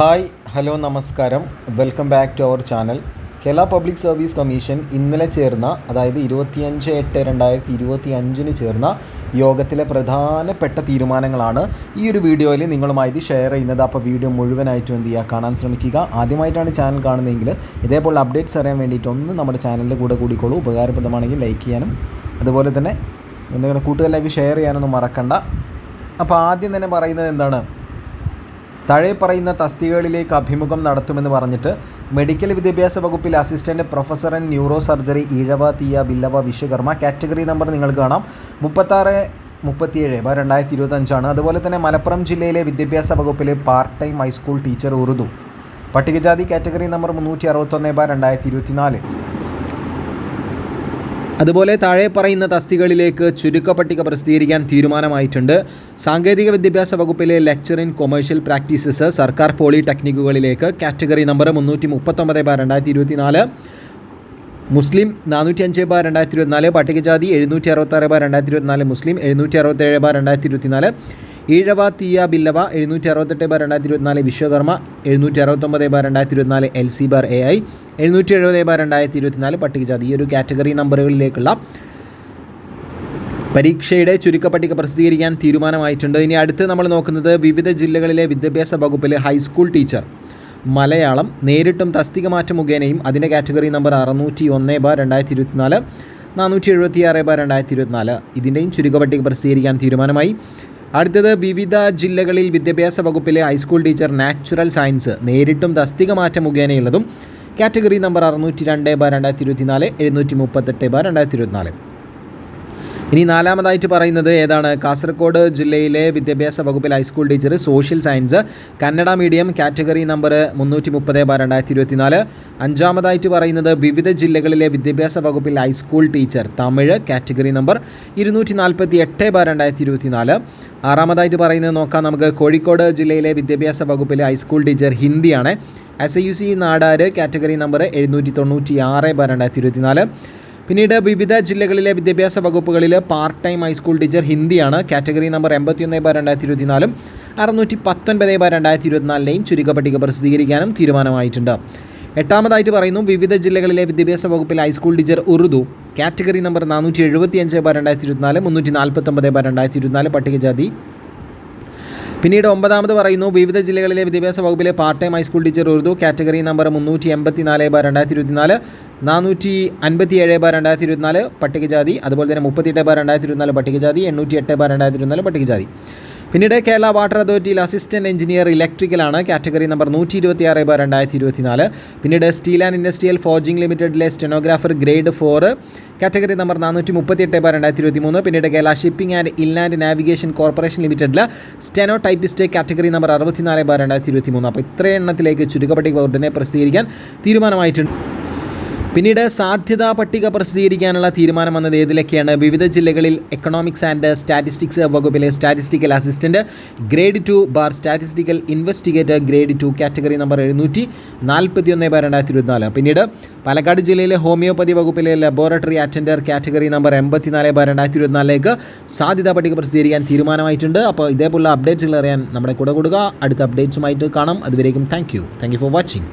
Hi hello നമസ്കാരം. Welcome back to our channel. Kerala public service commission ഇന്നലെ ചേർന്ന അതായത് ഇരുപത്തിയഞ്ച് എട്ട് രണ്ടായിരത്തി ഇരുപത്തി അഞ്ചിന് ചേർന്ന യോഗത്തിലെ പ്രധാനപ്പെട്ട തീരുമാനങ്ങളാണ് ഈ ഒരു വീഡിയോയിൽ നിങ്ങളുമായിട്ട് ഷെയർ ചെയ്യുന്നത്. അപ്പോൾ വീഡിയോ മുഴുവനായിട്ടും എന്ത് ചെയ്യുക? കാണാൻ ശ്രമിക്കുക. ആദ്യമായിട്ടാണ് ചാനൽ കാണുന്നതെങ്കിൽ ഇതേപോലെ അപ്ഡേറ്റ്സ് അറിയാൻ വേണ്ടിയിട്ട് ഒന്ന് നമ്മുടെ ചാനലിന്റെ കൂടെ കൂടിക്കോളൂ. ഉപകാരപ്രദമാണെങ്കിൽ ലൈക്ക് ചെയ്യാനും അതുപോലെ തന്നെ നിങ്ങളുടെ കൂട്ടുകാരിലേക്ക് ഷെയർ ചെയ്യാനൊന്നും മറക്കണ്ട. അപ്പോൾ ആദ്യം തന്നെ പറയുന്നത് എന്താണ്? താഴെ പറയുന്ന തസ്തികകളിലേക്ക് അഭിമുഖം നടത്തുമെന്ന് പറഞ്ഞിട്ട് മെഡിക്കൽ വിദ്യാഭ്യാസ വകുപ്പിൽ assistant professor and neuro surgery Ezhava Thiyya Billava Vishwakarma category number നിങ്ങൾക്ക് കാണാം. മുപ്പത്താറ് മുപ്പത്തിയേഴ് ബ രണ്ടായിരത്തി ഇരുപത്തഞ്ചാണ് അതുപോലെ തന്നെ മലപ്പുറം ജില്ലയിലെ വിദ്യാഭ്യാസ വകുപ്പിലെ part time high school teacher Urdu. പട്ടികജാതി കാറ്റഗറി നമ്പർ മുന്നൂറ്റി അറുപത്തൊന്ന് ബാർ രണ്ടായിരത്തി ഇരുപത്തിനാല് അതുപോലെ താഴെ പറയുന്ന തസ്തികളിലേക്ക് ചുരുക്കപ്പട്ടിക പ്രസിദ്ധീകരിക്കാൻ തീരുമാനമായിട്ടുണ്ട്. സാങ്കേതിക വിദ്യാഭ്യാസ വകുപ്പിലെ ലെക്ചർ ഇൻ കൊമേഴ്ഷ്യൽ പ്രാക്ടീസസ് സർക്കാർ പോളിടെക്നിക്കുകളിലേക്ക് കാറ്റഗറി നമ്പർ മുന്നൂറ്റി മുപ്പത്തൊമ്പത് ബാർ രണ്ടായിരത്തി ഇരുപത്തിനാല് മുസ്ലിം നാനൂറ്റി അഞ്ച് ബാർ രണ്ടായിരത്തി ഇരുപത്തിനാല് പട്ടികജാതി എഴുന്നൂറ്റി അറുപത്താറ് ബാർ രണ്ടായിരത്തി ഇരുപത്തിനാല് മുസ്ലിം എഴുന്നൂറ്റി അറുപത്തേഴ് ബാർ രണ്ടായിരത്തി ഇരുപത്തിനാല് ഈഴവ തീയ ബില്ലവ എഴുന്നൂറ്റി അറുപത്തെട്ട് ബാർ രണ്ടായിരത്തി ഇരുപത്തിനാല് വിശ്വകർമ്മ എഴുന്നൂറ്റി അറുപത്തൊമ്പത് ബാർ രണ്ടായിരത്തി ഇരുപത്തിനാല് L C bar A I എഴുന്നൂറ്റി എഴുപത് ബാർ രണ്ടായിരത്തി ഇരുപത്തിനാല് പട്ടികജാതി. ഈ ഒരു കാറ്റഗറി നമ്പറുകളിലേക്കുള്ള പരീക്ഷയുടെ ചുരുക്കപ്പട്ടിക പ്രസിദ്ധീകരിക്കാൻ തീരുമാനമായിട്ടുണ്ട്. ഇനി അടുത്ത് നമ്മൾ നോക്കുന്നത് വിവിധ ജില്ലകളിലെ വിദ്യാഭ്യാസ വകുപ്പിലെ ഹൈസ്കൂൾ ടീച്ചർ. മലയാളം നേരിട്ടും തസ്തിക മാറ്റം മുഖേനയും അതിന്റെ കാറ്റഗറി നമ്പർ അറുന്നൂറ്റി ഒന്ന് ബാർ രണ്ടായിരത്തി ഇരുപത്തിനാല് നാനൂറ്റി എഴുപത്തി ആറ് ബാർ രണ്ടായിരത്തി ഇരുപത്തിനാല് ഇതിന്റെയും ചുരുക്കപ്പട്ടിക പ്രസിദ്ധീകരിക്കാൻ തീരുമാനമായി. അടുത്തത് വിവിധ ജില്ലകളിൽ വിദ്യാഭ്യാസ വകുപ്പിലെ ഹൈസ്കൂൾ ടീച്ചർ നാച്ചുറൽ സയൻസ് നേരിട്ടും തസ്തിക മാറ്റം മുഖേനയുള്ളതും കാറ്റഗറി നമ്പർ അറുന്നൂറ്റി രണ്ട് ബാർ രണ്ടായിരത്തി ഇരുപത്തിനാല് എഴുന്നൂറ്റി മുപ്പത്തെട്ട് ബാർ രണ്ടായിരത്തി ഇരുപത്തിനാല്. ഇനി നാലാമതായിട്ട് പറയുന്നത് ഏതാണ്? കാസർഗോഡ് ജില്ലയിലെ വിദ്യാഭ്യാസ വകുപ്പിൽ high school teacher social science Kannada medium category number മുന്നൂറ്റി മുപ്പത് ബാർ രണ്ടായിരത്തി ഇരുപത്തിനാല് അഞ്ചാമതായിട്ട് പറയുന്നത് വിവിധ ജില്ലകളിലെ വിദ്യാഭ്യാസ വകുപ്പിൽ high school teacher Tamil category number ഇരുന്നൂറ്റി നാൽപ്പത്തി എട്ട് ബാർ രണ്ടായിരത്തി ഇരുപത്തിനാല് ആറാമതായിട്ട് പറയുന്നത് നോക്കാം നമുക്ക്. കോഴിക്കോട് ജില്ലയിലെ വിദ്യാഭ്യാസ വകുപ്പിലെ ഹൈസ്കൂൾ ടീച്ചർ ഹിന്ദിയാണ്. S I U C Nadar category number എഴുന്നൂറ്റി തൊണ്ണൂറ്റി ആറ് ബാർ രണ്ടായിരത്തി ഇരുപത്തിനാല് പിന്നീട് വിവിധ ജില്ലകളിലെ വിദ്യാഭ്യാസ വകുപ്പുകളിൽ part time high school teacher ഹിന്ദിയാണ്. കാറ്റഗറി നമ്പർ എൺപത്തിയൊന്ന് ബാർ രണ്ടായിരത്തി ഇരുപത്തിനാലും അറുന്നൂറ്റി പത്തൊൻപത് ബാർ രണ്ടായിരത്തി ഇരുപത്തിനാലിലെയും ചുരുക്കപ്പട്ടിക പ്രസിദ്ധീകരിക്കാനും തീരുമാനമായിട്ടുണ്ട്. എട്ടാമതായിട്ട് പറയുന്നു വിവിധ ജില്ലകളിലെ വിദ്യാഭ്യാസ വകുപ്പിലെ high school teacher Urdu. Category number നാനൂറ്റി എഴുപത്തി അഞ്ച് ബാർ രണ്ടായിരത്തി ഇരുപത്തിനാല് മുന്നൂറ്റി നാൽപ്പത്തൊമ്പത് ബാർ രണ്ടായിരത്തി ഇരുപത്തിനാല് പട്ടികജാതി. പിന്നീട് ഒമ്പതാമത് പറയുന്നു വിവിധ ജില്ലകളിലെ വിദ്യാഭ്യാസ വകുപ്പിലെ part time high school teacher Urdu category number മുന്നൂറ്റി എൺപത്തി നാല് ബാർ രണ്ടായിരത്തി ഇരുപത്തിനാല് നാനൂറ്റി അൻപത്തി ഏഴ് ബാർ രണ്ടായിരത്തി ഇരുപത്തിനാല് പട്ടികജാതി അതുപോലെ തന്നെ മുപ്പത്തിയെട്ട് ബാർ രണ്ടായിരത്തി ഇരുപത്തിനാല് പട്ടികജാതി എണ്ണൂറ്റി എട്ട് ബാർ രണ്ടായിരത്തി ഇരുപത്തിനാല് പട്ടികജാതി. പിന്നീട് കേരള വാട്ടർ അതോറിറ്റിയിൽ അസിസ്റ്റന്റ് എഞ്ചിനീയർ ഇലക്ട്രിക്കലാണ് കാറ്റഗറി നമ്പർ നൂറ്റി ഇരുപത്തി ആറ് ബാർ രണ്ടായിരത്തി ഇരുപത്തിനാല് പിന്നീട് steel and industrial forging ലിമിറ്റഡിലെ stenographer grade four category number നാനൂറ്റി മുപ്പത്തി എട്ട് ബാർ രണ്ടായിരത്തി ഇരുപത്തി മൂന്ന് പിന്നീട് Kerala shipping and inland navigation corporation ലിമിറ്റഡിൽ സ്റ്റെനോ ടൈപ്പിസ്റ്റ് കാറ്റഗറി നമ്പർ അറുപത്തിനാല് ബാർ രണ്ടായിരത്തി ഇരുപത്തി മൂന്ന് അപ്പോൾ ഇത്രയും എണ്ണത്തിലേക്ക് ചുരുക്കപ്പട്ടിക ഉടനെ പ്രസിദ്ധീകരിക്കാൻ തീരുമാനമായിട്ടുണ്ട്. പിന്നീട് സാധ്യതാ പട്ടിക പ്രസിദ്ധീകരിക്കാനുള്ള തീരുമാനം വന്നത് ഏതിലൊക്കെയാണ്? വിവിധ ജില്ലകളിൽ എക്കണോമിക്സ് ആൻഡ് സ്റ്റാറ്റിസ്റ്റിക്സ് വകുപ്പിലെ statistical assistant grade two bar statistical investigator grade two category number എഴുന്നൂറ്റി നാൽപ്പത്തി ഒന്ന് ബാർ രണ്ടായിരത്തി ഇരുപത്തിനാല് പിന്നീട് പാലക്കാട് ജില്ലയിലെ ഹോമിയോപ്പതി വകുപ്പിലെ ലബോറട്ടറി അറ്റൻഡർ കാറ്റഗറി നമ്പർ എൺപത്തിനാല് ബാർ രണ്ടായിരത്തി ഇരുപത്തിനാലിലേക്ക് സാധ്യതാ പട്ടിക പ്രസിദ്ധീകരിക്കാൻ തീരുമാനമായിട്ടുണ്ട്. അപ്പോൾ ഇതേപോലുള്ള അപ്ഡേറ്റ്സുകൾ അറിയാൻ നമ്മുടെ കൂടെ കൊടുക്കുക അടുത്ത അപ്ഡേറ്റ്സുമായിട്ട് കാണാം. അതുവരേക്കും thank you thank you for watching